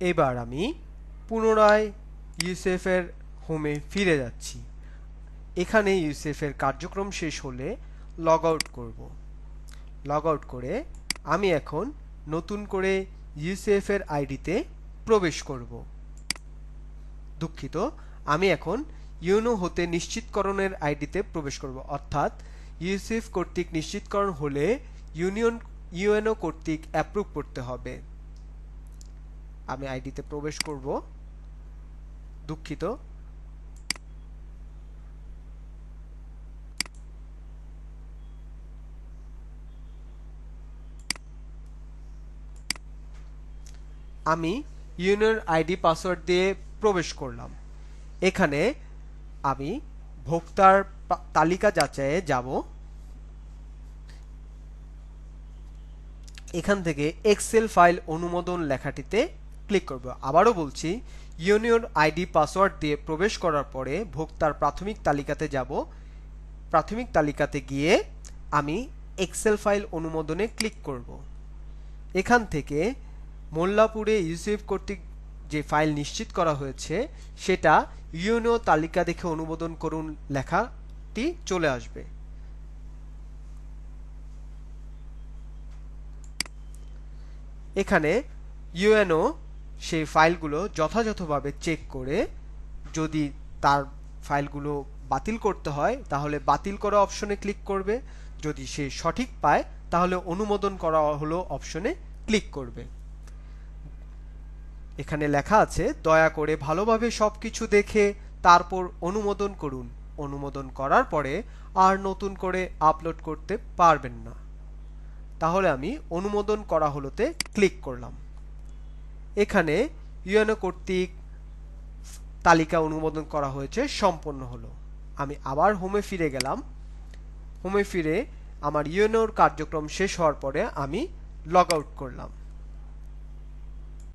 এবার আমি পুনরায় ইউসেফ এর হোমে ফিরে যাচ্ছি। এখানে ইউসেফ এর কার্যক্রম শেষ হলে লগ আউট করব। লগ আউট করে আমি এখন নতুন করে ইউসেফ এর আইডিতে প্রবেশ করব। দুঃখিত, আমি এখন ইউনো হতে নিশ্চিতকরণের আইডিতে প্রবেশ করব। অর্থাৎ ইউসেফ কর্তৃক নিশ্চিতকরণ হলে ইউনিয়ন, ইউএনও কর্তৃক অ্যাপ্রুভ করতে হবে। আমি আইডিতে প্রবেশ করব। দুঃখিত। আমি ইউনিয়ন আইডি পাসওয়ার্ড দিয়ে প্রবেশ করলাম। এখানে আমি ভোক্তার তালিকা যাচাইয়ে যাব। এখান থেকে এক্সেল ফাইল অনুমোদন লেখাটিতে ক্লিক করব। আবারও বলছি ইউনিয়ন আইডি পাসওয়ার্ড দিয়ে প্রবেশ করার পরে ভোক্তার প্রাথমিক তালিকাতে যাব। প্রাথমিক তালিকাতে গিয়ে আমি এক্সেল ফাইল অনুমোদনে ক্লিক করব। এখান থেকে মোল্লাপুরে ইউসেফ কর্তৃক যে ফাইল নিশ্চিত করা হয়েছে, সেটা ইউনো তালিকা দেখে অনুমোদন করুন লেখাটি চলে আসবে। এখানে ইউএনও সেই ফাইলগুলো যথাযথভাবে চেক করে যদি তার ফাইলগুলো বাতিল করতে হয়, তাহলে বাতিল করা অপশনে ক্লিক করবে। যদি সে সঠিক পায়, তাহলে অনুমোদন করা হলো অপশনে ক্লিক করবে। এখানে লেখা আছে, দয়া করে ভালোভাবে সবকিছু দেখে তারপর অনুমোদন করুন। অনুমোদন করার পরে আর নতুন করে আপলোড করতে পারবেন না। তাহলে আমি অনুমোদন করা হলোতে ক্লিক করলাম। এখানে ইউএনও কর্তৃক তালিকা অনুমোদন করা হয়েছে, সম্পন্ন হলো। আমি আবার হোমে ফিরে গেলাম। হোমে ফিরে আমার ইউএনওর কার্যক্রম শেষ হওয়ার পরে আমি লগ আউট করলাম।